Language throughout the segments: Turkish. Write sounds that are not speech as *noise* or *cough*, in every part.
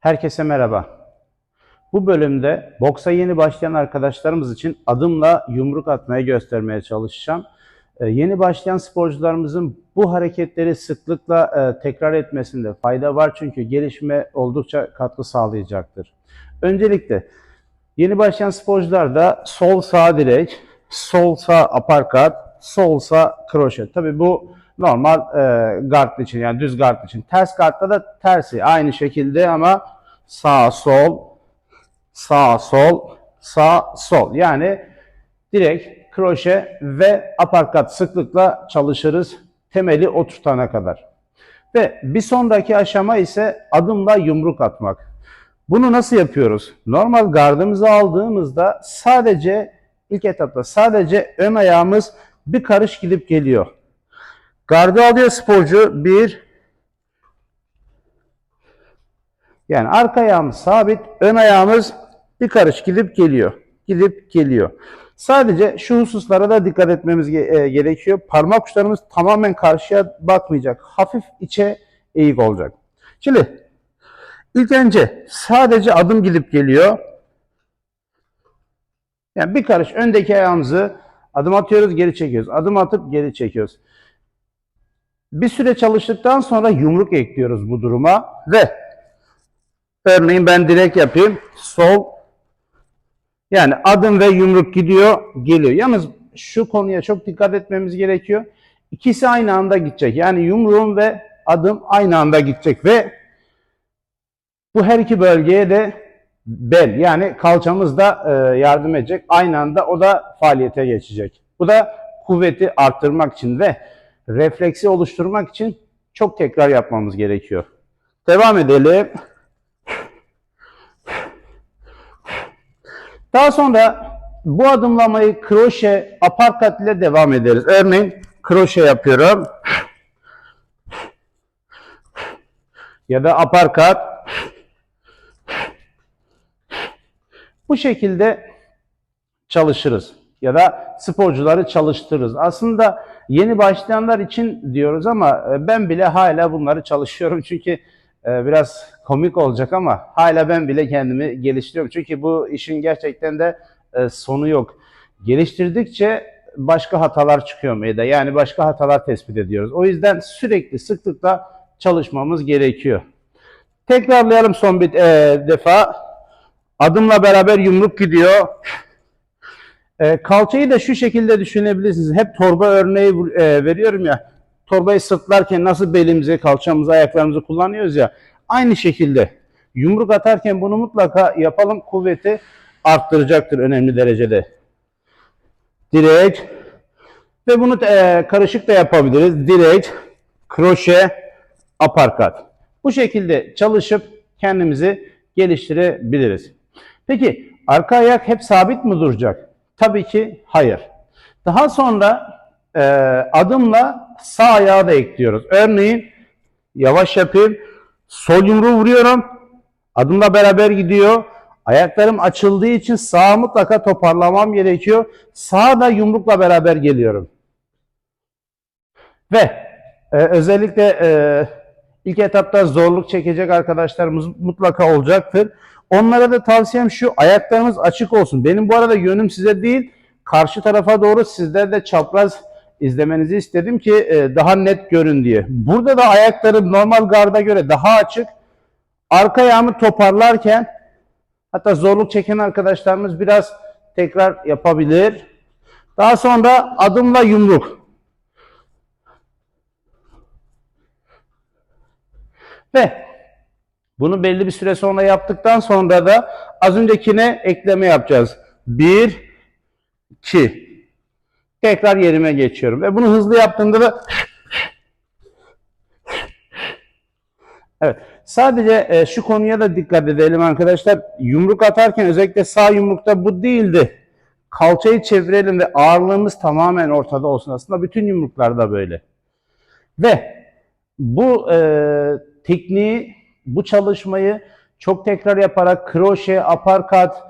Herkese merhaba. Bu bölümde boksa yeni başlayan arkadaşlarımız için adımla yumruk atmayı göstermeye çalışacağım. Ee, Yeni başlayan sporcularımızın bu hareketleri sıklıkla e, tekrar etmesinde fayda var çünkü gelişime oldukça katkı sağlayacaktır. Öncelikle yeni başlayan sporcularda sol sağ direk, sol sağ uppercut, sol sağ kroşe. Tabii bu normal e, guard için yani düz guard için. Ters guardda da tersi aynı şekilde ama sağ sol, sağ sol, sağ sol. Yani direkt kroşe ve uppercut sıklıkla çalışırız temeli oturtana kadar. Ve bir sonraki aşama ise adımla yumruk atmak. Bunu nasıl yapıyoruz? Normal gardımızı aldığımızda sadece ilk etapta sadece ön ayağımız bir karış gidip geliyor. Gardı alıyor sporcu. Bir. Yani arka ayağımız sabit, ön ayağımız bir karış gidip geliyor. Gidip geliyor. Sadece şu hususlara da dikkat etmemiz e, gerekiyor. Parmak uçlarımız tamamen karşıya bakmayacak. Hafif içe eğik olacak. Şimdi ilk önce sadece adım gidip geliyor. Yani bir karış öndeki ayağımızı adım atıyoruz, geri çekiyoruz. Adım atıp geri çekiyoruz. Bir süre çalıştıktan sonra yumruk ekliyoruz bu duruma ve örneğin ben direkt yapayım. Sol yani adım ve yumruk gidiyor, geliyor. Yalnız şu konuya çok dikkat etmemiz gerekiyor. İkisi aynı anda gidecek. Yani yumruğum ve adım aynı anda gidecek ve bu her iki bölgeye de bel yani kalçamız da e, yardım edecek. Aynı anda o da faaliyete geçecek. Bu da kuvveti arttırmak için ve refleksi oluşturmak için çok tekrar yapmamız gerekiyor. Devam edelim. Daha sonra bu adımlamayı kroşe, aparkat ile devam ederiz. Örneğin kroşe yapıyorum. Ya da aparkat. Bu şekilde çalışırız ya da sporcuları çalıştırırız. Aslında yeni başlayanlar için diyoruz ama e, ben bile hala bunları çalışıyorum *laughs* çünkü e, biraz komik olacak ama hala ben bile kendimi geliştiriyorum. Çünkü bu işin gerçekten de e, sonu yok. Geliştirdikçe başka hatalar çıkıyor meydana. Yani başka hatalar tespit ediyoruz. O yüzden sürekli sıklıkla çalışmamız gerekiyor. Tekrarlayalım son bir defa. Adımla beraber yumruk gidiyor. E, kalçayı da şu şekilde düşünebilirsiniz. Hep torba örneği e, veriyorum ya. Torbayı sırtlarken nasıl belimizi, kalçamızı, ayaklarımızı kullanıyoruz ya. Aynı şekilde yumruk atarken bunu mutlaka yapalım. Kuvveti arttıracaktır önemli derecede. Direkt ve bunu e, karışık da yapabiliriz. Direkt, kroşe, aparkat. Bu şekilde çalışıp kendimizi geliştirebiliriz. Peki arka ayak hep sabit mi duracak? Tabii ki hayır. Daha sonra e, adımla sağ ayağı da ekliyoruz. Örneğin yavaş yapayım. Sol yumruğu vuruyorum. Adımla beraber gidiyor. Ayaklarım açıldığı için sağa mutlaka toparlamam gerekiyor. Sağa da yumrukla beraber geliyorum. Ve e, özellikle e, ilk etapta zorluk çekecek arkadaşlarımız mutlaka olacaktır. Onlara da tavsiyem şu ayaklarımız açık olsun. Benim bu arada yönüm size değil karşı tarafa doğru sizler de çapraz izlemenizi istedim ki e, daha net görün diye. Burada da ayaklarım normal garda göre daha açık. Arka ayağımı toparlarken hatta zorluk çeken arkadaşlarımız biraz tekrar yapabilir. Daha sonra adımla yumruk. Ve bunu belli bir süre sonra yaptıktan sonra da az öncekine ekleme yapacağız. 1 2 Tekrar yerime geçiyorum ve bunu hızlı yaptığımda da Evet. Sadece e, şu konuya da dikkat edelim arkadaşlar. Yumruk atarken özellikle sağ yumrukta bu değildi. Kalçayı çevirelim ve ağırlığımız tamamen ortada olsun. Aslında bütün yumruklarda böyle. Ve bu e, tekniği, bu çalışmayı çok tekrar yaparak kroşe, aparkat,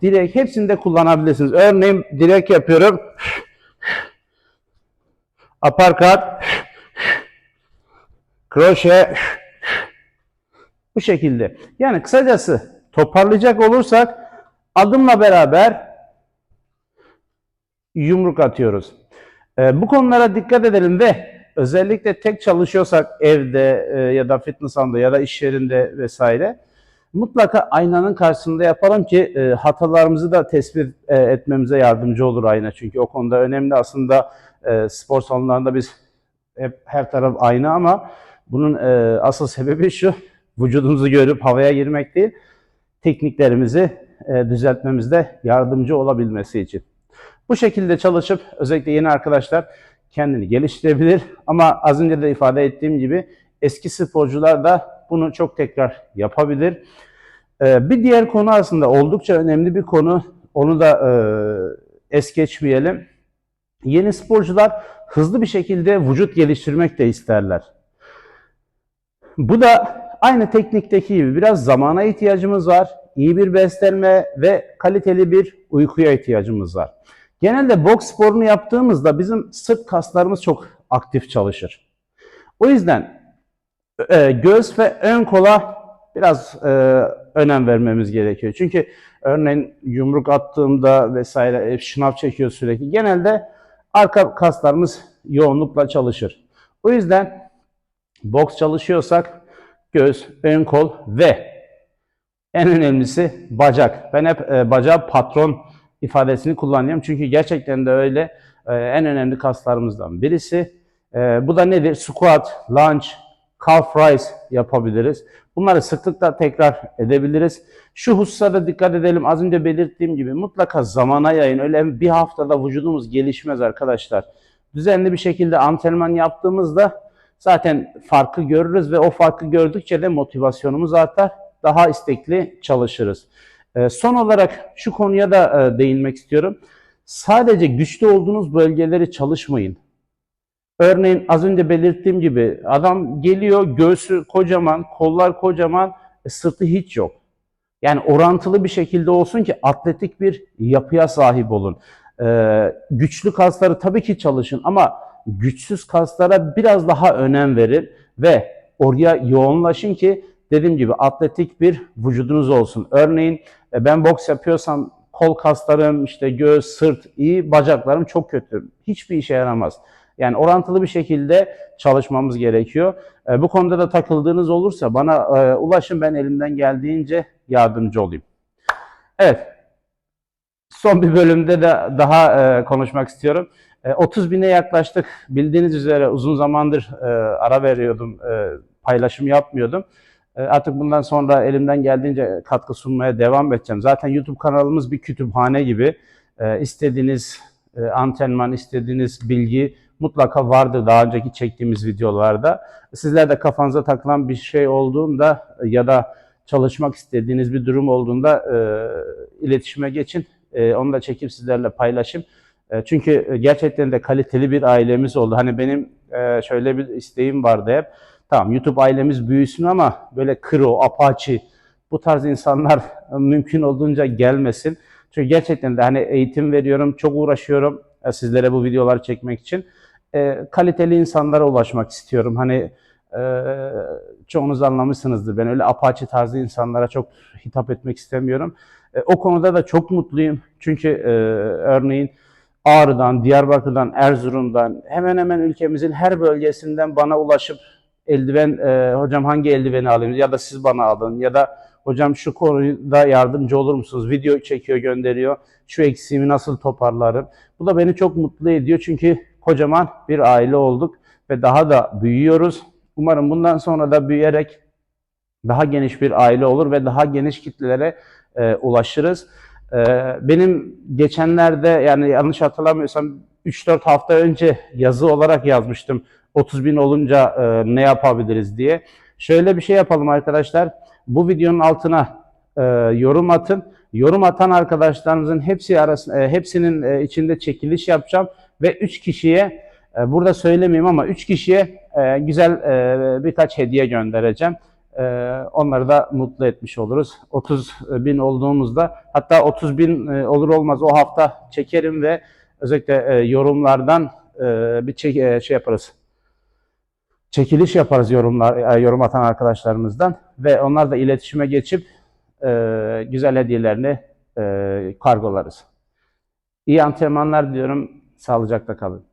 direk hepsinde kullanabilirsiniz. Örneğin direk yapıyorum. Aparkat, kroşe, Bu şekilde. Yani kısacası toparlayacak olursak adımla beraber yumruk atıyoruz. Ee, bu konulara dikkat edelim ve özellikle tek çalışıyorsak evde e, ya da fitness salonunda ya da iş yerinde vesaire mutlaka aynanın karşısında yapalım ki e, hatalarımızı da tespit e, etmemize yardımcı olur ayna. Çünkü o konuda önemli aslında e, spor salonlarında biz hep her taraf ayna ama bunun e, asıl sebebi şu vücudumuzu görüp havaya girmek değil tekniklerimizi e, düzeltmemizde yardımcı olabilmesi için. Bu şekilde çalışıp özellikle yeni arkadaşlar kendini geliştirebilir. Ama az önce de ifade ettiğim gibi eski sporcular da bunu çok tekrar yapabilir. Ee, bir diğer konu aslında oldukça önemli bir konu. Onu da e, es geçmeyelim. Yeni sporcular hızlı bir şekilde vücut geliştirmek de isterler. Bu da aynı teknikteki gibi biraz zamana ihtiyacımız var. İyi bir beslenme ve kaliteli bir uykuya ihtiyacımız var. Genelde boks sporunu yaptığımızda bizim sırt kaslarımız çok aktif çalışır. O yüzden e, göğüs ve ön kola biraz e, önem vermemiz gerekiyor. Çünkü örneğin yumruk attığımda vesaire e, şınav çekiyor sürekli. Genelde arka kaslarımız yoğunlukla çalışır. O yüzden boks çalışıyorsak göğüs, ön kol ve en önemlisi bacak. Ben hep e, bacağı patron ifadesini kullanıyorum. Çünkü gerçekten de öyle e, en önemli kaslarımızdan birisi. E, bu da nedir? Squat, lunge, calf raise yapabiliriz. Bunları sıklıkla tekrar edebiliriz. Şu hususlara dikkat edelim. Az önce belirttiğim gibi mutlaka zamana yayın. Öyle bir haftada vücudumuz gelişmez arkadaşlar. Düzenli bir şekilde antrenman yaptığımızda zaten farkı görürüz ve o farkı gördükçe de motivasyonumuz artar. Daha istekli çalışırız. Ee, son olarak şu konuya da e, değinmek istiyorum. Sadece güçlü olduğunuz bölgeleri çalışmayın. Örneğin az önce belirttiğim gibi adam geliyor göğsü kocaman, kollar kocaman, e, sırtı hiç yok. Yani orantılı bir şekilde olsun ki atletik bir yapıya sahip olun. Ee, güçlü kasları tabii ki çalışın ama güçsüz kaslara biraz daha önem verin ve oraya yoğunlaşın ki dediğim gibi atletik bir vücudunuz olsun. Örneğin e, ben boks yapıyorsam kol kaslarım, işte göğüs, sırt iyi, bacaklarım çok kötü. Hiçbir işe yaramaz. Yani orantılı bir şekilde çalışmamız gerekiyor. E, bu konuda da takıldığınız olursa bana e, ulaşın ben elimden geldiğince yardımcı olayım. Evet. Son bir bölümde de daha konuşmak istiyorum. 30 bine yaklaştık. Bildiğiniz üzere uzun zamandır ara veriyordum, paylaşım yapmıyordum. E, artık bundan sonra elimden geldiğince katkı sunmaya devam edeceğim. Zaten YouTube kanalımız bir kütüphane gibi. E, istediğiniz e, antrenman, istediğiniz bilgi mutlaka vardır daha önceki çektiğimiz videolarda. Sizler de kafanıza takılan bir şey olduğunda ya da çalışmak istediğiniz bir durum olduğunda iletişime geçin. Onu da çekip sizlerle paylaşayım. Çünkü gerçekten de kaliteli bir ailemiz oldu. Hani benim şöyle bir isteğim vardı hep. Tamam YouTube ailemiz büyüsün ama böyle Kro, Apache bu tarz insanlar *laughs* mümkün olduğunca gelmesin. Çünkü gerçekten de hani eğitim veriyorum, çok uğraşıyorum e, sizlere bu videoları çekmek için. E, kaliteli insanlara ulaşmak istiyorum. Hani e, çoğunuz anlamışsınızdır. Ben öyle Apache tarzı insanlara çok hitap etmek istemiyorum. E, o konuda da çok mutluyum. Çünkü e, örneğin Ağrı'dan, Diyarbakır'dan, Erzurum'dan hemen hemen ülkemizin her bölgesinden bana ulaşıp eldiven e, hocam hangi eldiveni alayım ya da siz bana alın ya da hocam şu konuda yardımcı olur musunuz? Video çekiyor gönderiyor. Şu eksiğimi nasıl toparlarım? Bu da beni çok mutlu ediyor çünkü kocaman bir aile olduk ve daha da büyüyoruz. Umarım bundan sonra da büyüyerek daha geniş bir aile olur ve daha geniş kitlelere e, ulaşırız. E, benim geçenlerde yani yanlış hatırlamıyorsam 3-4 hafta önce yazı olarak yazmıştım 30 bin olunca e, ne yapabiliriz diye. Şöyle bir şey yapalım arkadaşlar. Bu videonun altına e, yorum atın. Yorum atan arkadaşlarınızın hepsi arasında, e, hepsinin e, içinde çekiliş yapacağım ve 3 kişiye e, burada söylemeyeyim ama 3 kişiye e, güzel e, birkaç hediye göndereceğim. E, onları da mutlu etmiş oluruz. 30 bin olduğumuzda hatta 30 bin e, olur olmaz o hafta çekerim ve özellikle e, yorumlardan e, bir çek, e, şey yaparız çekiliş yaparız yorumlar e, yorum atan arkadaşlarımızdan ve onlar da iletişime geçip e, güzel hediyelerini e, kargolarız. İyi antrenmanlar diyorum. Sağlıcakla kalın.